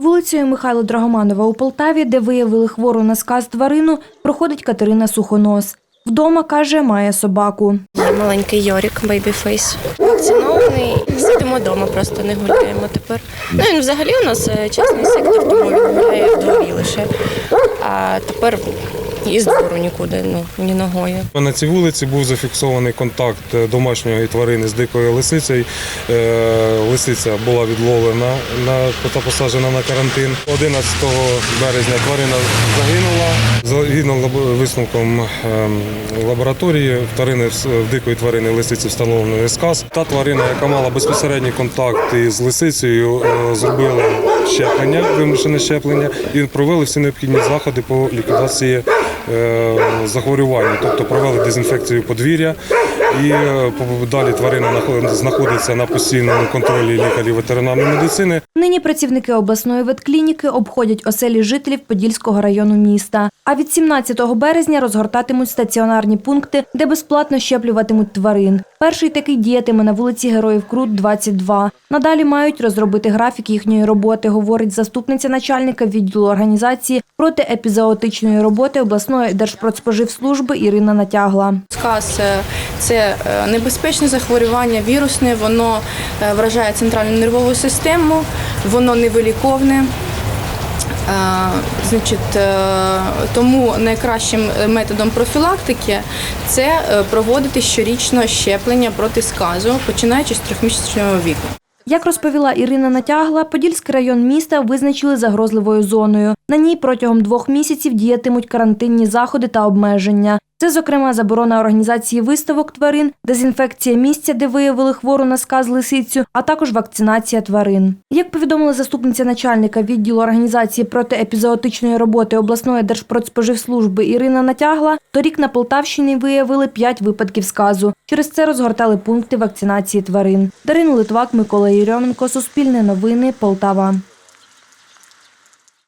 Вулицею Михайла Драгоманова у Полтаві, де виявили хвору на сказ тварину, проходить Катерина Сухонос. Вдома, каже, має собаку. Маленький Йорік, бейбіфейс. Вакцинований. Сидимо вдома, просто не гуляємо тепер. Ну він взагалі у нас е, частний сектор, тому він гуляє в лише. А тепер із двору нікуди, ну ні ногою. На цій вулиці був зафіксований контакт е, домашньої тварини з дикою лисицею. Е, Лисиця була відловлена на та посаджена на карантин. 11 березня тварина загинула. Згідно висновком ем, лабораторії, тварини в дикої тварини лисиці встановлений сказ. Та тварина, яка мала безпосередній контакт із лисицею, е, зробили щеплення, вимушене щеплення, і провели всі необхідні заходи по ліквідації е, захворювання, тобто провели дезінфекцію подвір'я. І е, далі тварина знаходиться на постійному контролі лікарів ветеринарної медицини. Нині працівники обласної ветклініки обходять оселі жителів Подільського району міста. А від 17 березня розгортатимуть стаціонарні пункти, де безплатно щеплюватимуть тварин. Перший такий діятиме на вулиці Героїв Крут, 22. Надалі мають розробити графік їхньої роботи, говорить заступниця начальника відділу організації протиепізоотичної роботи обласної держпродспоживслужби Ірина Натягла. Сказ е, це е, небезпечне захворювання, вірусне, воно е, вражає центральну нервову систему, воно невиліковне. Е, Значить, е, тому найкращим методом профілактики це е, проводити щорічно щеплення проти сказу, починаючи з трьохмісячного віку. Як розповіла Ірина Натягла, Подільський район міста визначили загрозливою зоною. На ній протягом двох місяців діятимуть карантинні заходи та обмеження. Це, зокрема, заборона організації виставок тварин, дезінфекція місця, де виявили хвору на сказ лисицю, а також вакцинація тварин. Як повідомила заступниця начальника відділу організації протиепізоотичної роботи обласної держпродспоживслужби Ірина Натягла, торік на Полтавщині виявили 5 випадків сказу. Через це розгортали пункти вакцинації тварин. Дарина Литвак, Микола Єрьоменко, Суспільне новини, Полтава.